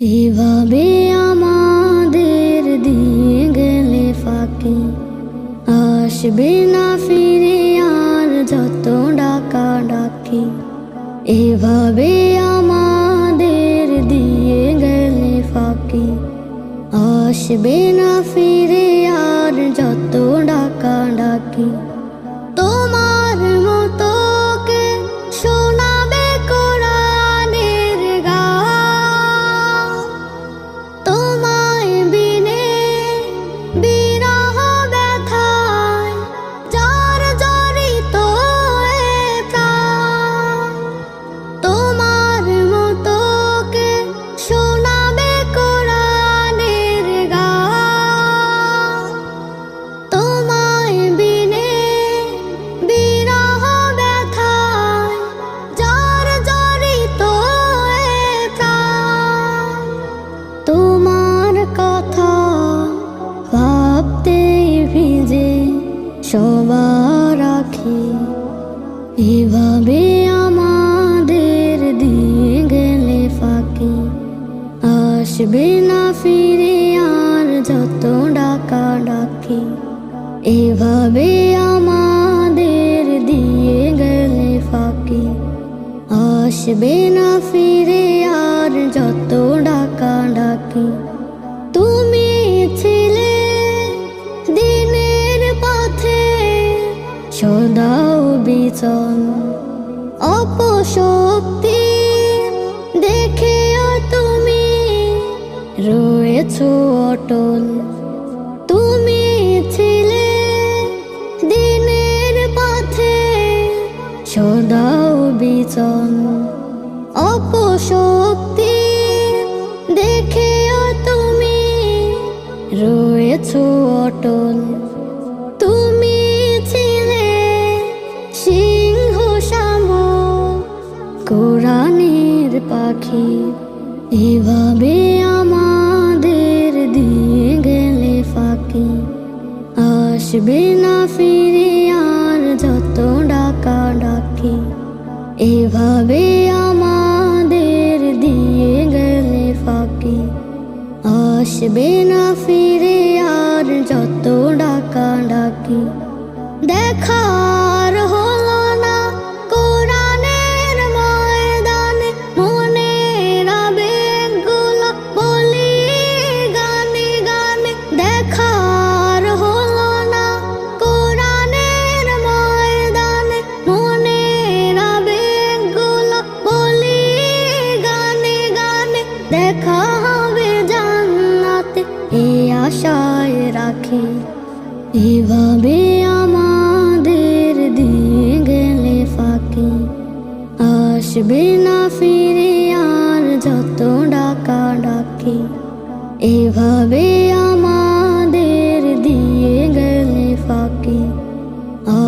এভাবে আমাদের দিয়ে গেলে ফাঁকি। আসবে না ফিরে আর যত ডাকা ডাকি এভাবে আমাদের দিয়ে গেলে ফাঁকি। আসবে না ফিরে সবার আখি। এভাবে আমাদের দিয়ে গেলে ফাঁকি। আসবে না ফিরে আর যত ডাকা ডাকি এভাবে আমাদের দিয়ে গেলে ফাঁকি। আসবে না ফিরে আর যত ডাকা ডাকি বিচন অপশক্তি দেখে তুমি রয়েছ অটল। তুমি ছিলে দিনের পথে সদাও বিচন পাখি এভাবে আমাদের দিয়ে গেলে ফাঁকি। আসবে না ফিরে আর যত ডাকা ডাকি এভাবে আমাদের দিয়ে গেলে ফাঁকি। আসবে না ফিরে আর যত ডাকা ডাকি দেখার দেখা হবে জান্নাতে এই আশায় রাখি। এভাবে আমাদের দিয়ে গেলে ফাঁকি। আসবে না ফিরে আর যত ডাকা ডাকি এভাবে আমাদের দিয়ে গেলে ফাঁকি।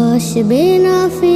আসবে না ফিরে